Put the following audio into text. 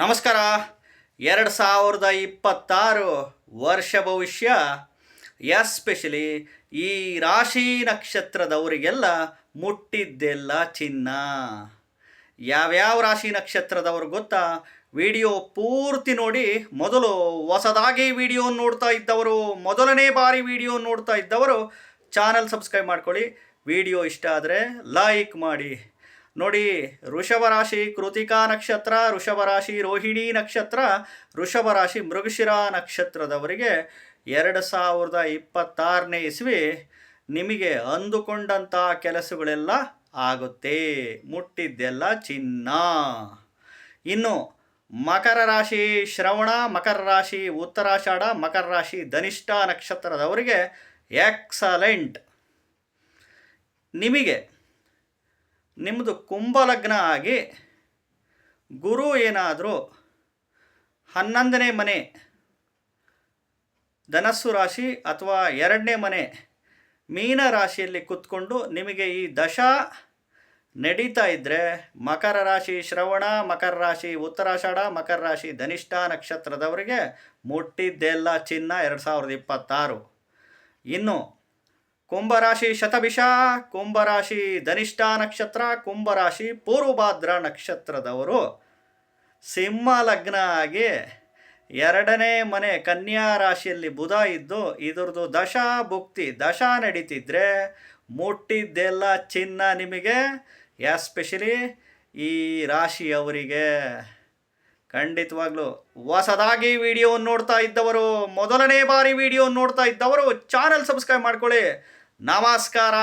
ನಮಸ್ಕಾರ. ಎರಡು ಸಾವಿರದ ಇಪ್ಪತ್ತಾರು ವರ್ಷ ಭವಿಷ್ಯ. ಎಸ್ಪೆಷಲಿ ಈ ರಾಶಿ ನಕ್ಷತ್ರದವರಿಗೆಲ್ಲ ಮುಟ್ಟಿದ್ದೆಲ್ಲ ಚಿನ್ನ. ಯಾವ್ಯಾವ ರಾಶಿ ನಕ್ಷತ್ರದವ್ರು ಗೊತ್ತಾ? ವಿಡಿಯೋ ಪೂರ್ತಿ ನೋಡಿ. ಮೊದಲು ಹೊಸದಾಗಿ ವಿಡಿಯೋ ನೋಡ್ತಾ ಇದ್ದವರು, ಮೊದಲನೇ ಬಾರಿ ವಿಡಿಯೋ ನೋಡ್ತಾ ಇದ್ದವರು, ಚಾನಲ್ ಸಬ್ಸ್ಕ್ರೈಬ್ ಮಾಡ್ಕೊಳ್ಳಿ. ವಿಡಿಯೋ ಇಷ್ಟ ಆದರೆ ಲೈಕ್ ಮಾಡಿ. ನೋಡಿ ಋಷಭ ರಾಶಿ ಕೃತಿಕಾ ನಕ್ಷತ್ರ ಋಷಭ ರಾಶಿ ರೋಹಿಣಿ ನಕ್ಷತ್ರ ಋಷಭ ರಾಶಿ ಮೃಗಶಿರ ನಕ್ಷತ್ರದವರಿಗೆ ಎರಡು ಸಾವಿರದ ಇಪ್ಪತ್ತಾರನೇ ಇಸ್ವಿ ನಿಮಗೆ ಅಂದುಕೊಂಡಂಥ ಕೆಲಸಗಳೆಲ್ಲ ಆಗುತ್ತೆ. ಮುಟ್ಟಿದ್ದೆಲ್ಲ ಚಿನ್ನ. ಇನ್ನು, ಮಕರ ರಾಶಿ ಶ್ರವಣ, ಮಕರ ರಾಶಿ ಉತ್ತರಾಷಾಢ, ಮಕರ ರಾಶಿ ಧನಿಷ್ಠ ನಕ್ಷತ್ರದವರಿಗೆ ಎಕ್ಸಲೆಂಟ್. ನಿಮಗೆ ನಿಮ್ಮದು ಕುಂಭಲಗ್ನ ಆಗಿ ಗುರು ಏನಾದರೂ ಹನ್ನೊಂದನೇ ಮನೆ, ಧನಸ್ಸು ರಾಶಿ ಅಥವಾ ಎರಡನೇ ಮನೆ ಮೀನ ರಾಶಿಯಲ್ಲಿ ಕೂತ್ಕೊಂಡು ನಿಮಗೆ ಈ ದಶ ನಡೀತಾ ಇದ್ದರೆ ಮಕರ ರಾಶಿ ಶ್ರವಣ, ಮಕರ ರಾಶಿ ಉತ್ತರಾಷಾಢ, ಮಕರ ರಾಶಿ ಧನಿಷ್ಠ ನಕ್ಷತ್ರದವರಿಗೆ ಮುಟ್ಟಿದ್ದೆಲ್ಲ ಚಿನ್ನ ಎರಡು ಸಾವಿರದ ಇಪ್ಪತ್ತಾರು. ಇನ್ನು ಕುಂಭರಾಶಿ ಶತಭಿಷ, ಕುಂಭರಾಶಿ ಧನಿಷ್ಠ ನಕ್ಷತ್ರ, ಕುಂಭರಾಶಿ ಪೂರ್ವಭಾದ್ರ ನಕ್ಷತ್ರದವರು. ಸಿಂಹ ಲಗ್ನ ಆಗಿ ಎರಡನೇ ಮನೆ ಕನ್ಯಾ ರಾಶಿಯಲ್ಲಿ ಬುಧ ಇದ್ದು ಇದರದು ದಶ ಭುಕ್ತಿ, ದಶ ನಡೀತಿದ್ರೆ ಮುಟ್ಟಿದ್ದೆಲ್ಲ ಚಿನ್ನ ನಿಮಗೆ, ಎಸ್ಪೆಷಲಿ ಈ ರಾಶಿಯವರಿಗೆ. ಖಂಡಿತವಾಗ್ಲೂ ಹೊಸದಾಗಿ ವಿಡಿಯೋ ನೋಡ್ತಾ ಇದ್ದವರು, ಮೊದಲನೇ ಬಾರಿ ವಿಡಿಯೋ ನೋಡ್ತಾ ಇದ್ದವರು, ಚಾನಲ್ ಸಬ್ಸ್ಕ್ರೈಬ್ ಮಾಡ್ಕೊಳ್ಳಿ. ನಮಸ್ಕಾರ